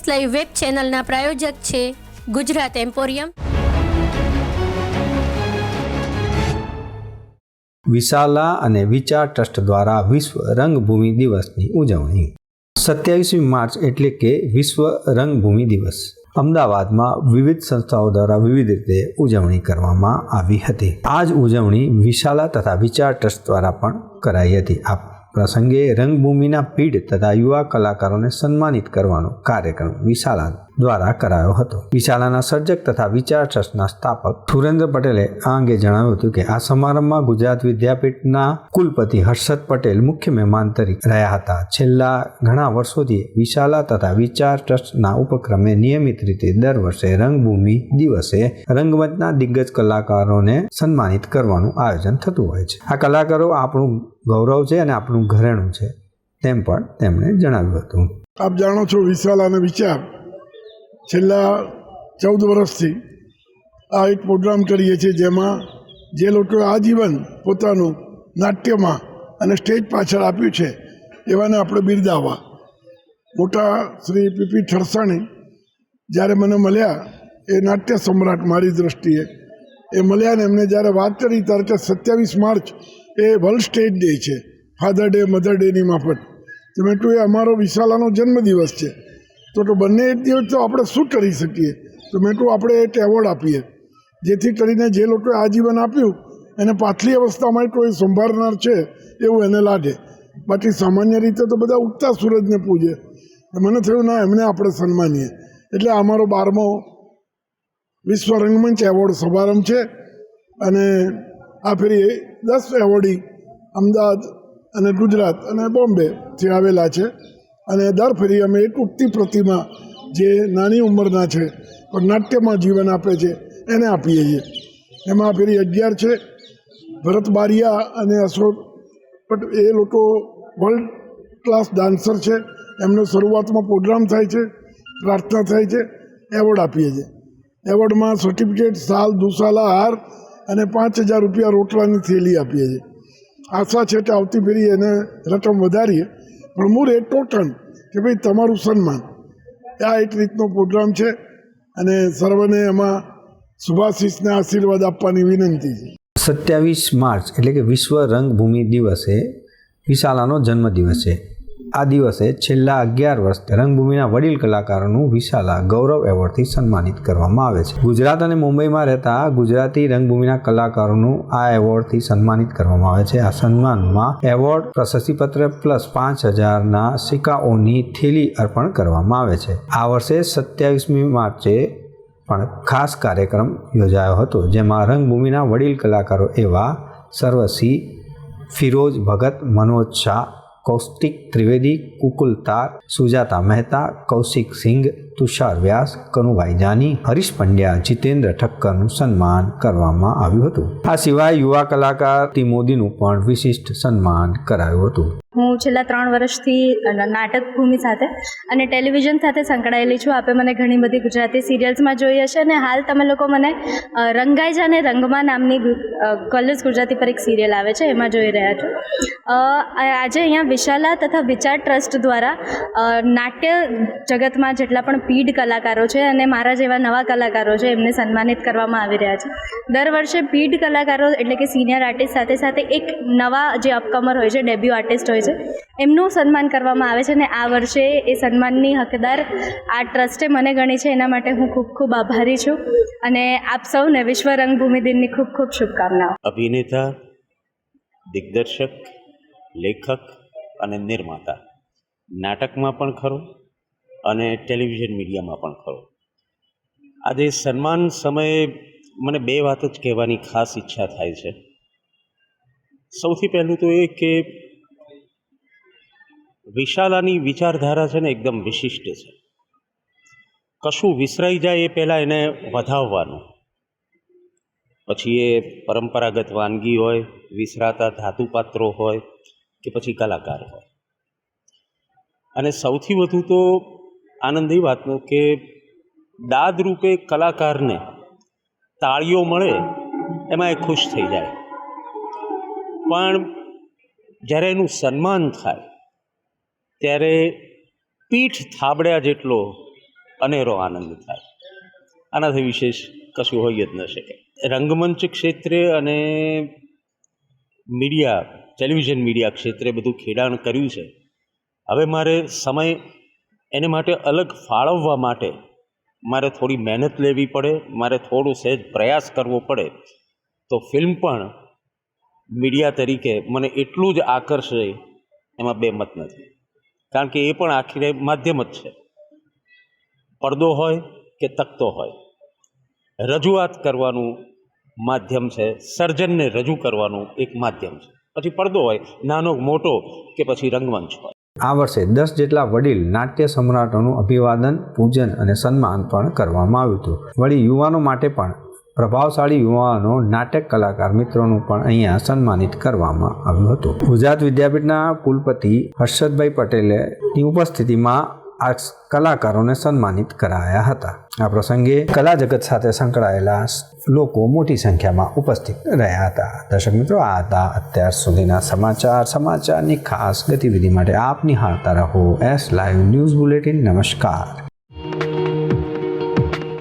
S live web ચેનલના પ્રાયોજક છે Gujarat emporium. Vishala અને વિચાર ટ્રસ્ટ દ્વારા વિશ્વ રંગભૂમિ દિવસની ઉજવણી. સત્યાવીસમી માર્ચ એટલે કે વિશ્વ રંગભૂમિ દિવસ. અમદાવાદમાં વિવિધ સંસ્થાઓ દ્વારા વિવિધ રીતે ઉજવણી કરવામાં આવી હતી. આ જ ઉજવણી વિશાલા તથા વિચાર ટ્રસ્ટ દ્વારા પણ કરાઈ હતી. આ પ્રસંગે રંગભૂમિના પીઢ તથા યુવા કલાકારોને સન્માનિત કરવાનો કાર્યક્રમ વિશાલા દ્વારા કરાયો હતો. વિશાલાના સર્જક તથા વિચાર ટ્રસ્ટના સ્થાપક સુરેન્દ્ર પટેલે આ અંગે જણાવ્યું હતું કે આ સમારંભમાં ગુજરાત વિદ્યાપીઠના કુલપતિ હર્ષદ પટેલ મુખ્ય મહેમાન તરીકે રહ્યા હતા. છેલ્લા ઘણા વર્ષોથી વિશાલા તથા વિચાર ટ્રસ્ટના ઉપક્રમે નિયમિત રીતે દર વર્ષે રંગભૂમિ દિવસે રંગમંચના દિગ્ગજ કલાકારોને સન્માનિત કરવાનું આયોજન થતું હોય છે. આ કલાકારો આપણું ગૌરવ છે અને આપણું ઘરેણું છે, તેમ પણ તેમણે જણાવ્યું હતું. આપ જાણો છો વિશાલ અને વિચાર. છેલ્લા ચૌદ વર્ષથી આ એક પ્રોગ્રામ કરીએ છીએ જેમાં જે લોકોએ આજીવન પોતાનું નાટ્યમાં અને સ્ટેજ પાછળ આપ્યું છે, એવાને આપણે બિરદાવવા. મોટા શ્રી પીપી ઠરસાણી જ્યારે મને મળ્યા, એ નાટ્ય સમ્રાટ મારી દૃષ્ટિએ એ મળ્યા ને એમને જ્યારે વાત કરી, ત્યારે કે સત્યાવીસ માર્ચ એ વર્લ્ડ સ્ટેજ ડે છે, ફાધર ડે, મધર ડેની માફત તો મેં કહ્યું એ અમારો વિશાલાનો જન્મદિવસ છે. તો તો બંને દિવસ તો આપણે શું કરી શકીએ? તો મેં કહું આપણે એક એવોર્ડ આપીએ. જેથી કરીને જે લોકોએ આજીવન આપ્યું, એને પાછલી અવસ્થામાં કોઈ સંભાળનાર છે એવું એને લાગે. બાકી સામાન્ય રીતે તો બધા ઉગતા સૂરજને પૂજે. મને થયું, ના, એમને આપણે સન્માનીએ. એટલે અમારો બારમો વિશ્વ રંગમંચ એવોર્ડ સમારંભ છે. અને આ ફેરી દસ એવોર્ડી અમદાવાદ અને ગુજરાત અને બોમ્બેથી આવેલા છે. અને દર ફેરી અમે એક ઉગતી પ્રતિમા જે નાની ઉંમરના છે, પણ નાટ્યમાં જીવન આપે છે, એને આપીએ છીએ. એમાં ફેરી અગિયાર છે, ભરત બારિયા અને અશોક બટ એ લોકો વર્લ્ડ ક્લાસ ડાન્સર છે. એમનો શરૂઆતમાં પ્રોગ્રામ થાય છે, પ્રાર્થના થાય છે, એવોર્ડ આપીએ છીએ. એવોર્ડમાં સર્ટિફિકેટ સાલ, દુસાલા, હાર અને પાંચ હજાર રૂપિયા રોટલાની થેલી આપીએ છીએ. આશા છે કે આવતી ફેરી એને રકમ વધારીએ. પણ મૂળ એ ટોટન કે ભાઈ તમારું સન્માન. આ એક રીતનો પ્રોગ્રામ છે અને સર્વને એમાં શુભાશીષને આશીર્વાદ આપવાની વિનંતી છે. સત્યાવીસ માર્ચ એટલે કે વિશ્વ રંગભૂમિ દિવસે વિશાલાનો જન્મદિવસ છે. આ દિવસે છેલ્લા અગિયાર વર્ષ રંગભૂમિના વડીલ કલાકારોનું વિશાલા ગૌરવ એવોર્ડથી સન્માનિત કરવામાં આવે છે. ગુજરાત અને મુંબઈમાં રહેતા ગુજરાતી રંગભૂમિના કલાકારોનું આ એવોર્ડથી સન્માનિત કરવામાં આવે છે. આ સન્માનમાં એવોર્ડ પ્રશસ્તિપત્ર પ્લસ પાંચ હજારના સિક્કાઓની થેલી અર્પણ કરવામાં આવે છે. આ વર્ષે સત્યાવીસમી માર્ચે પણ ખાસ કાર્યક્રમ યોજાયો હતો, જેમાં રંગભૂમિના વડીલ કલાકારો એવા સર્વસિંહ ફિરોજ ભગત, મનોજ શાહ કૌસ્તિક ત્રિવેદી, કુકુલ તાર, સુજાતા મહેતા, કૌશિક સિંઘ, તુષાર વ્યાસ, કનુભાઈ જાની, હરીશ પંડ્યા, જીતેન્દ્ર ઠક્કરનું સન્માન કરવામાં આવ્યું હતું. આ સિવાય યુવા કલાકાર મોદીનું પણ વિશિષ્ટ સન્માન કરાયું હતું. હું છેલ્લા ત્રણ વર્ષથી નાટક ભૂમિ સાથે અને ટેલિવિઝન સાથે સંકળાયેલી છું. આપે મને ઘણી બધી ગુજરાતી સિરિયલ્સમાં જોઈ હશે અને હાલ તમે લોકો મને રંગાઈ રંગાઈ જાને રંગમાં નામની કલર્સ ગુજરાતી પર એક સિરિયલ આવે છે, એમાં જોઈ રહ્યા છો. આજે અહીંયા વિશાલા તથા વિચાર ટ્રસ્ટ દ્વારા નાટ્ય જગતમાં જેટલા પણ પીઢ કલાકારો છે અને મારા જેવા નવા કલાકારો છે, એમને સન્માનિત કરવામાં આવી રહ્યા છે. દર વર્ષે પીઢ કલાકારો એટલે કે સિનિયર આર્ટિસ્ટ સાથે સાથે એક નવા જે અપકમર હોય છે ડેબ્યુ આર્ટિસ્ટ હોય છે, એમનું સન્માન કરવામાં આવે છે અને આ વર્ષે એ સન્માનની હકદાર આ ટ્રસ્ટે મને ગણી છે, એના માટે હું ખૂબ ખૂબ આભારી છું અને આપ સૌને વિશ્વ રંગભૂમિ દિનની ખૂબ ખૂબ શુભકામનાઓ. અભિનેતા, દિગ્દર્શક લેખક અને નિર્માતા. નાટકમાં પણ ખરો અને ટેલિવિઝન મીડિયામાં પણ ખરો. આજે સન્માન સમયે મને બે વાત જ કહેવાની ખાસ ઈચ્છા થાય છે. સૌથી પહેલું તો એ કે વિશાલાની વિચારધારા છે ને એકદમ વિશિષ્ટ છે. કશું વિસરાઈ જાય એ પહેલાં એને વધાવવાનું. પછી એ પરંપરાગત વાનગી હોય, વિસરાતા ધાતુપાત્રો હોય કે પછી કલાકાર હોય. અને સૌથી વધુ તો આનંદ એ વાતનો કે દાદ રૂપે કલાકારને તાળીઓ મળે એમાં એ ખુશ થઈ જાય. પણ જ્યારે એનું સન્માન થાય, ત્યારે પીઠ થાબડ્યા જેટલો અનેરો આનંદ થાય. આનાથી વિશેષ કશું હોઈ જ ન શકે. રંગમંચ ક્ષેત્રે અને મીડિયા ટેલિવિઝન મીડિયા ક્ષેત્રે બધું ખેડાણ કર્યું છે. હવે મારે સમય એને માટે અલગ ફાળવવા માટે મારે થોડી મહેનત લેવી પડે, મારે થોડું સહેજ પ્રયાસ કરવો પડે. તો ફિલ્મ પણ મીડિયા તરીકે મને એટલું જ આકર્ષે એમાં બે મત નથી. કારણ કે એ પણ આખરે માધ્યમ જ છે. પડદો હોય કે તકતો હોય. રજૂઆત કરવાનું માધ્યમ છે, સર્જનને રજૂ કરવાનું એક માધ્યમ છે. પછી પડદો હોય, નાનો, મોટો કે પછી રંગમંચ હોય. આ વર્ષે દસ જેટલા વડીલ નાટ્ય સમ્રાટોનું અભિવાદન, પૂજન અને સન્માન પણ કરવામાં આવ્યું હતું. વળી યુવાનો માટે પણ પ્રભાવશાળી યુવાનો નાટક કલાકાર મિત્રોનું પણ અહીંયા સન્માનિત કરવામાં આવ્યું હતું. ગુજરાત વિદ્યાપીઠના કુલપતિ હર્ષદભાઈ પટેલેની ઉપસ્થિતિમાં આ કલાકારોને સન્માનિત કરાયા હતા. આ પ્રસંગે કલા જગત સાથે સંકળાયેલા લોકો મોટી સંખ્યામાં ઉપસ્થિત રહ્યા હતા. દર્શક મિત્રો, આ હતા અત્યાર સુધીના સમાચાર. સમાચારની ખાસ ગતિવિધિ માટે આપ નિહાળતા રહો. S live news bulletin. નમસ્કાર.